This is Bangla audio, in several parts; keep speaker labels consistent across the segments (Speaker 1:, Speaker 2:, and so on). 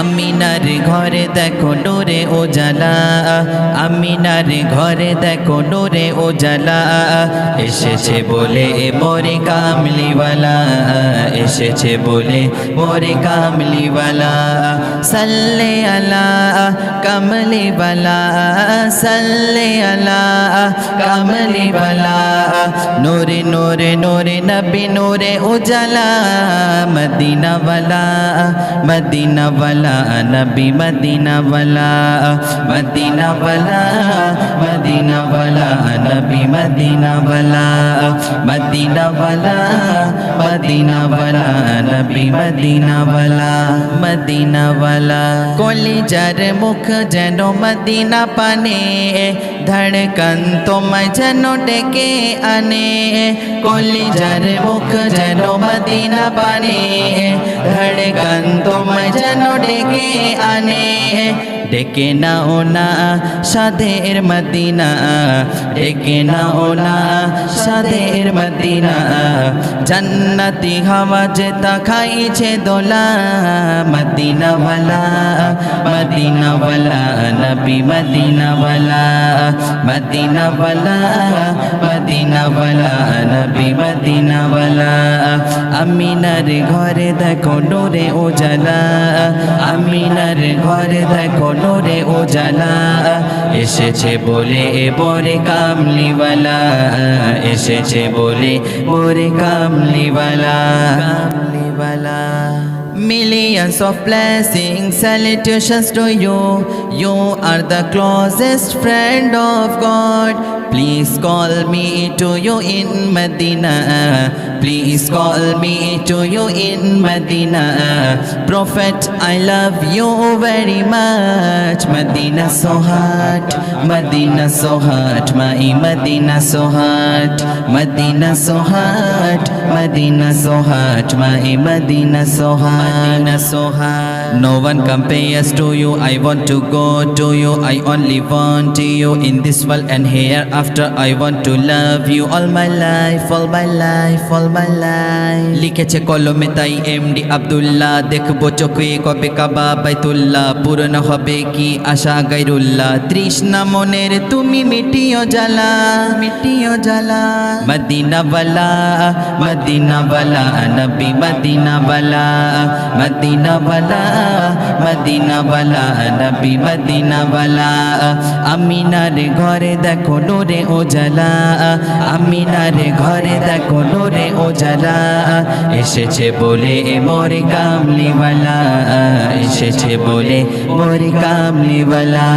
Speaker 1: আমিনার ঘরে দেখো নোরে ও জালা আমিনার ঘরে দেখো নোরে ও জালা এসেছে বলে মোরে কামলিওয়ালা, এসেছে বলে মোরে কামলিওয়ালা, সাল্লে আলা কামলিওয়ালা, সাল্লে আলা কামলিওয়ালা, নোরে নোরে নোরে নবী নোরে উজালা, মদিনাওয়ালা মদিনাওয়ালা वाला नबी मदीना वाला मदीना वाला मदीना वाला नबी मदीना वाला मदीना वाला मदीना वाला नबी मदीना वाला मदीना वाला কলিজার মুখ যেন মদিনা পানে ধড়কন তোমায় যেন ডেকে আনে কলিজার মুখ যেন মদিনা পানে ধড়কন তোমায় যেন ডেকে আনে। ডেকে নাও না সাদের মদিনা। ডেকে নাও না সাদের মদিনা। জন্নতি হাওয়া যে তাকাইছে দোলা। মদিনা ওয়ালা মদিনা ওয়ালা নবী মদিনা ওয়ালা মদিনা ওয়ালা মদিনা আমিনার ঘরে দেখো নোরে ও জালা আমিনার ঘরে দেখো নোরে ও জালা এসেছে বলে বরে কামলিওয়ালা এসেছে বলে বরে কামলিওয়ালা কামলিওয়ালা Millions of blessings, salutations to you. You are the closest friend of God. Please call me to you in Medina. Please call me to you in Medina. Prophet, I love you very much. Medina so hot, Medina so hot, my Medina so hot, Medina so hot, Medina so hot, my Medina so hot, Medina so hot. No one compares to you. I want to go to you. I only want you in this world and hereafter. I want to love you all my life, all my life, all my life. লিখেছে কলমে তাই এমডি আব্দুল্লাহ। দেখব চোখে কবে কাবা বাইতুল্লাহ। পূরণ হবে কি আশা গাইরুল্লাহ। তৃষ্ণা মনের তুমি মিটিও জ্বালা। মিটিও জ্বালা। মদিনা বালা মদিনা বালা নবী মদিনা বালা মদিনা বালা মদিনা বালা নবী মদিনা বালা আমিনার ঘরে দেখো নোরে ও জ্বালা। আমিনার ঘরে দেখো নোরে ও জ্বালা এসেছে বলে মোরে কামলিওয়ালা এসেছে বলে মোরে কামলিওয়ালা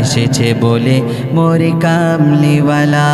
Speaker 1: এসেছে বলে মোরে কামলিওয়ালা।